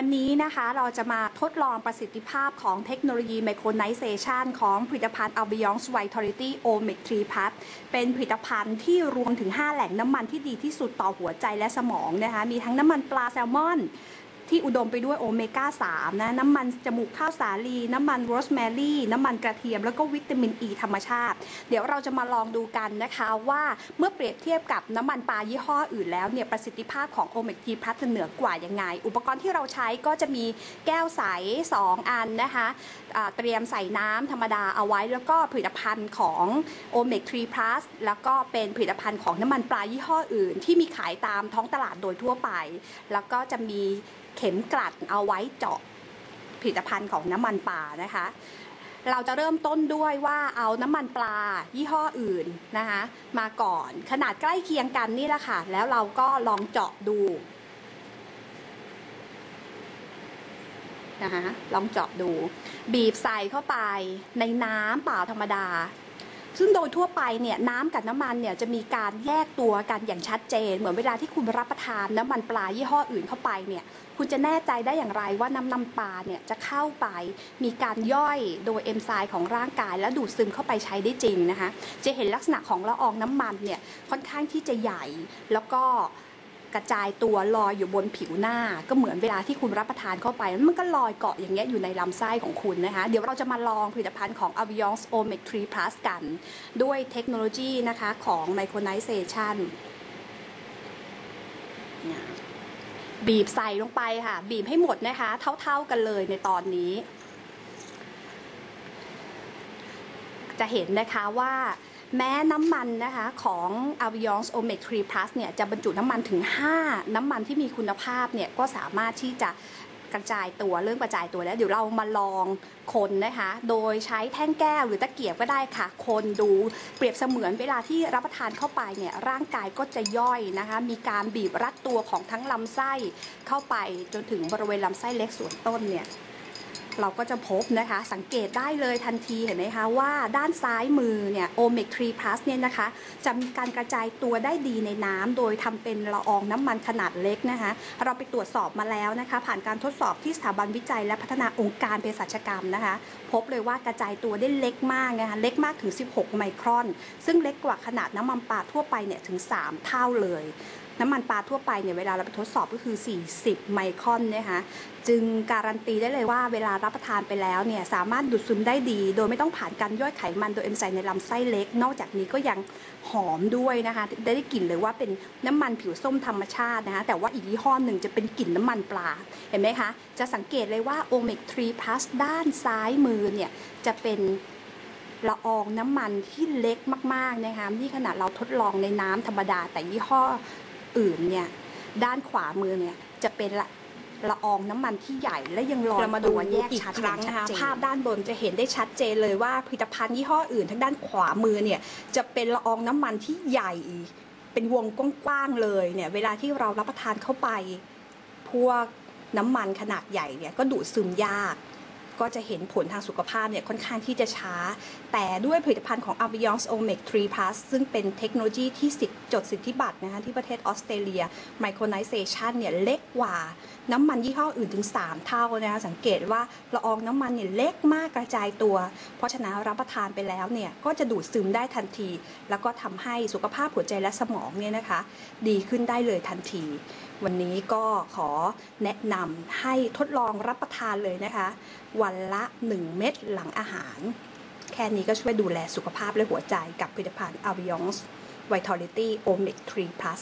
วันนี้นะคะเราจะมาทดลองประสิทธิภาพของเทคโนโลยีไมโครไนเซชันของผลิตภัณฑ์ a l b i o n s Vitality Omega 3 Plus เป็นผลิตภัณฑ์ที่รวมถึง 5 แหล่งน้ำมันที่ดีที่สุดต่อหัวใจและสมองนะคะ มีทั้งน้ำมันปลาแซลมอน ที่อุดมไปด้วยโอเมก้า 3 นะน้ำมันจมูกข้าวสาลี น้ำมันโรสแมรี่น้ำมันกระเทียม แล้วก็วิตามินอ e ีธรรมชาติ เดี๋ยวเราจะมาลองดูกันนะคะว่าเมื่อเปรียบเทียบกับน้ำมันปลายี่ห้ออื่นแล้วเนี่ยประสิทธิภาพของโอเมก้าพลัสเหนือกว่ายังไง อุปกรณ์ที่เราใช้ก็จะมีแก้วใส 2 อันนะคะเตรียมใส่น้ำธรรมดาเอาไว้แล้วก็ผลิตภัณฑ์ของโอเมก้าพลัสแล้วก็เป็นผลิตภัณฑ์ของน้ำมันปลายี่ห้ออื่น ที่มีขายตามท้องตลาดโดยทั่วไป แล้วก็จะมีเข็มกลัดเอาไว้เจาะผลิตภัณฑ์ของน้ำมันปลานะคะ เราจะเริ่มต้นด้วยว่าเอาน้ำมันปลายี่ห้ออื่นนะคะมาก่อนขนาดใกล้เคียงกันนี่แหละค่ะ แล้วเราก็ลองเจาะดูนะคะลองเจาะดู บีบใส่เข้าไปในน้ำเปล่าธรรมดา ซึ่งโดยทั่วไปเนี่ยน้ำกับน้ำมันเนี่ยจะมีการแยกตัวกันอย่างชัดเจน เหมือนเวลาที่คุณรับประทานน้ำมันปลายี่ห้ออื่นเข้าไปเนี่ยคุณจะแน่ใจได้อย่างไรว่าน้ำน้ำปลาเนี่ยจะเข้าไปมีการย่อยโดยเอนไซม์ของร่างกาย และดูดซึมเข้าไปใช้ได้จริงนะคะจะเห็นลักษณะของละอองน้ำมันเนี่ยค่อนข้างที่จะใหญ่แล้วก็ กระจายตัวลอยอยู่บนผิวหน้า ก็เหมือนเวลาที่คุณรับประทานเข้าไป มันก็ลอยเกาะอย่างเงี้ยอยู่ในลำไส้ของคุณนะคะ เดี๋ยวเราจะมาลองผลิตภัณฑ์ของ Avions Omega 3 Plus กัน ด้วยเทคโนโลยีนะคะของ Micronization บีบใส่ลงไปค่ะ บีบให้หมดนะคะ เท่าๆกันเลยในตอนนี้ จะเห็นนะคะว่า แม้น้ำมันนะคะของ Avions Omega 3 Plus เนี่ยจะบรรจุน้ำมันถึง 5 น้ำมันที่มีคุณภาพเนี่ยก็สามารถที่จะกระจายตัวเรื่องกระจายตัวแล้วเดี๋ยวเรามาลองคนนะคะ โดยใช้แท่งแก้วหรือตะเกียบก็ได้ค่ะ คนดูเปรียบเสมือนเวลาที่รับประทานเข้าไปเนี่ยร่างกายก็จะย่อยนะคะ มีการบีบรัดตัวของทั้งลำไส้เข้าไปจนถึงบริเวณลำไส้เล็กส่วนต้นเนี่ย เราก็จะพบนะคะ สังเกตได้เลยทันทีเห็นไหมคะว่าด้านซ้ายมือเนี่ยโอเมก3 plus เนี่ยนะคะ จะมีการกระจายตัวได้ดีในน้ำโดยทำเป็นละอองน้ำมันขนาดเล็กนะคะ เราไปตรวจสอบมาแล้วนะคะ ผ่านการทดสอบที่สถาบันวิจัยและพัฒนาองค์การเภสัชกรรมนะคะ พบเลยว่ากระจายตัวได้เล็กมากนะคะเล็กมากถึง 16 ไมครอน ซึ่งเล็กกว่าขนาดน้ำมันปลาทั่วไปเนี่ยถึง 3 เท่าเลย น้ำมันปลาทั่วไปเนี่ยเวลาเราไปทดสอบก็คือ 40 ไมครอนนะคะจึงการันตีได้เลยว่าเวลารับประทานไปแล้วเนี่ยสามารถดูดซึมได้ดี โดยไม่ต้องผ่านการย่อยไขมันโดยเอนไซม์ในลำไส้เล็ก นอกจากนี้ก็ยังหอมด้วยนะคะ ได้ได้กลิ่นเลยว่าเป็นน้ำมันผิวส้มธรรมชาตินะคะแต่ว่าอีกยี่ห้อหนึ่งจะเป็นกลิ่นน้ำมันปลา เห็นไหมคะ จะสังเกตเลยว่าโอเมก3 plus ด้านซ้ายมือเนี่ยจะเป็นละอองน้ำมันที่เล็กมากๆนะคะนี่ขนาดเราทดลองในน้ำธรรมดา แต่ยี่ห้อ อื่นเนี่ยด้านขวามือเนี่ยจะเป็นละละอองน้ำมันที่ใหญ่และยังลอยมาดูแยกชัดครั้งนะคะภาพด้านบนจะเห็นได้ชัดเจนเลยว่าผลิตภัณฑ์ยี่ห้ออื่นทางด้านขวามือเนี่ยจะเป็นละอองน้ำมันที่ใหญ่ เป็นวงกว้างๆเลยเนี่ยเวลาที่เรารับประทานเข้าไป พวกน้ำมันขนาดใหญ่เนี่ยก็ดูดซึมยาก ก็จะเห็นผลทางสุขภาพเนี่ยค่อนข้างที่จะช้า แต่ด้วยผลิตภัณฑ์ของ a v i o n s Omega 3 Plus ซึ่งเป็นเทคโนโลยีที่สิทธิ์จดสิทธิบัตรนะคะที่ประเทศออสเตรเลีย Micronization เนี่ยเล็กกว่าน้ำมันยี่ห้ออื่นถึง 3 เท่านะคะสังเกตว่าละอองน้ำมันเนี่ยเล็กมากกระจายตัว เพราะฉะนั้นรับประทานไปแล้วเนี่ยก็จะดูดซึมได้ทันที แล้วก็ทำให้สุขภาพหัวใจและสมองเนี่ยนะคะ ดีขึ้นได้เลยทันที วันนี้ก็ขอแนะนำให้ทดลองรับประทานเลยนะคะ วันละ 1 เม็ดหลังอาหาร แค่นี้ก็ช่วยดูแลสุขภาพและหัวใจกับผลิตภัณฑ์ Avions Vitality Omega 3 Plus